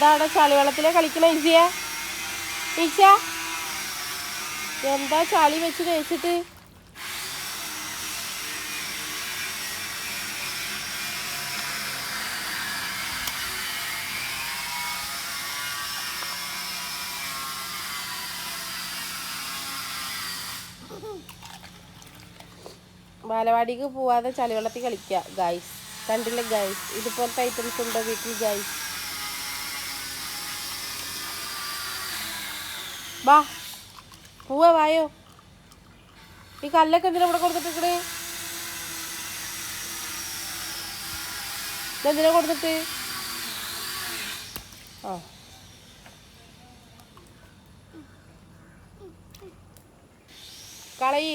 എന്താണ് ചളിവെള്ളത്തിലെ കളിക്കണ ഈസിയ ഈച്ച? എന്താ ചളി വെച്ച് കഴിച്ചിട്ട് ബാലവാടിക്ക് പോവാതെ ചളിവെള്ളത്തിൽ കളിക്കുക ഗായ്സ് കണ്ടില്ലേ ഗായ്സ് ഇതുപോലത്തെ ഐറ്റംസ് ഉണ്ടോ വീട്ടിൽ ഗൈസ് വാ. പോവാ വായോ. ഈ കല്ലൊക്കെ എന്തിനാ ഇവിടെ കൊടുത്തിട്ടിക്കണേ ഇതെന്തിനാ കൊടുത്തിട്ട്? ആ. കളയി.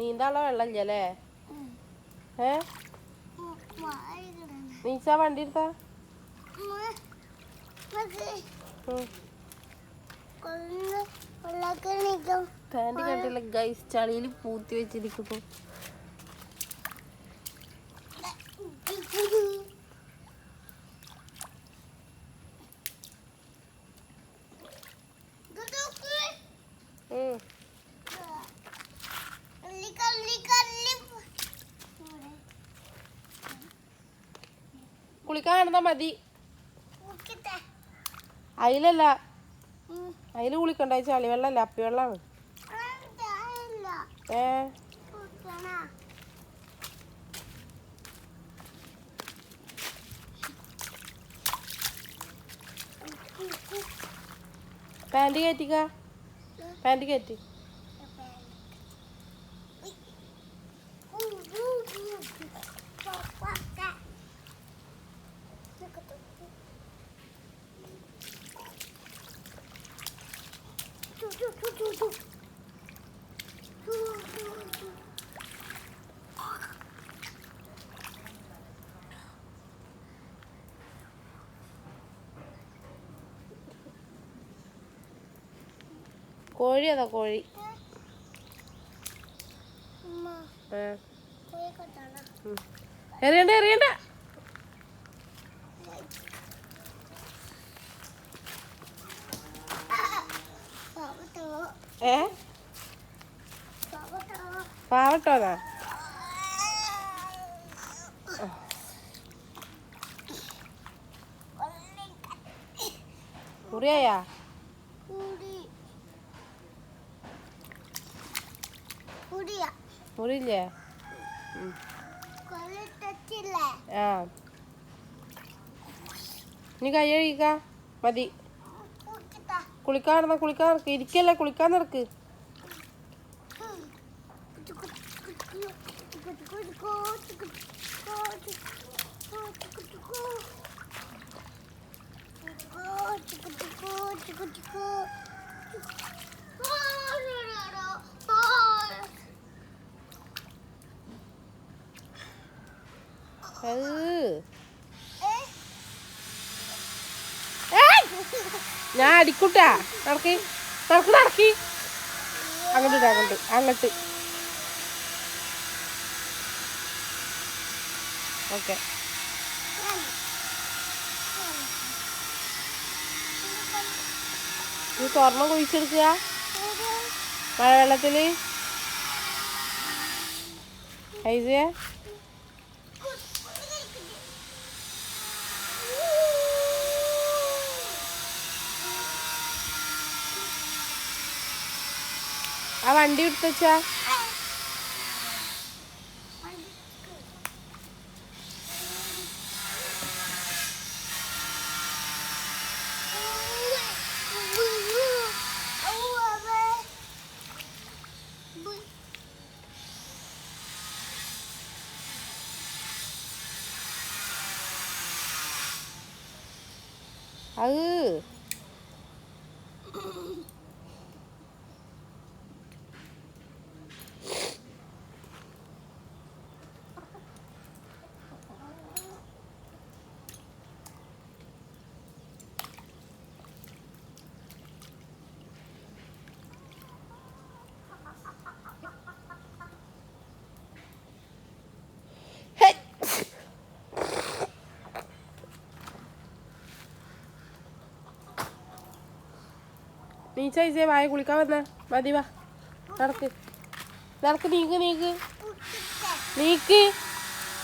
നീന്താനുള്ള വെള്ളമില്ല അല്ലേ ഏ? നീച്ചാ വണ്ടി എടുത്താ പാന്റ് കണ്ടില്ല? ഗൈസ് ചളിയിൽ പൂത്തി വെച്ചിരിക്കുന്നു. കുളിക്കാൻ കാണുന്ന മതി. അയിലല്ല. അയിൽ കുളിക്കണ്ട ചളി വെള്ളമല്ല അപ്പി വെള്ളാണ്. ഏ? പാന്റ് കയറ്റിക്ക പാന്റ് കയറ്റി കോഴി അതാ കോഴി. എറിയണ്ട എറിയണ്ട. ഏ? പാവട്ടോന്നാ മുറിയായാ? മുറിയില്ലേ ആ ഇനി കൈ കഴുകിക്ക മതി കുളിക്കാൻ നടന്ന കുളിക്കാൻ നടക്ക് ഇരിക്കല്ലേ കുളിക്കാൻ നടക്ക് ഞാൻ അടിക്കൂട്ടാ. നടക്കി. നടക്ക് നടക്കി. അങ്ങോട്ട് അങ്ങോട്ട് അങ്ങോട്ട്. ഓക്കെ. നീ സ്വർണം കുഴിച്ചെടുക്കുക. മഴവെള്ളത്തിൽ. ഐസിയ. ആ വണ്ടി എടുത്തച്ചാ ừ നീ ചൈസേ വായ കുളിക്കാൻ വന്ന. മതി വാ. നടക്ക്. നടക്ക് നീക്ക് നീക്ക്. നീക്ക്.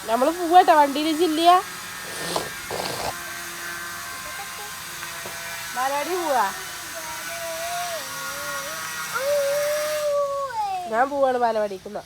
നമ്മൾ പോവാട്ടോ വണ്ടിയിൽ ജില്ലയ മലയാടി പോവാ. ഞാൻ പോവാണ് ബാലവാടിക്കുന്ന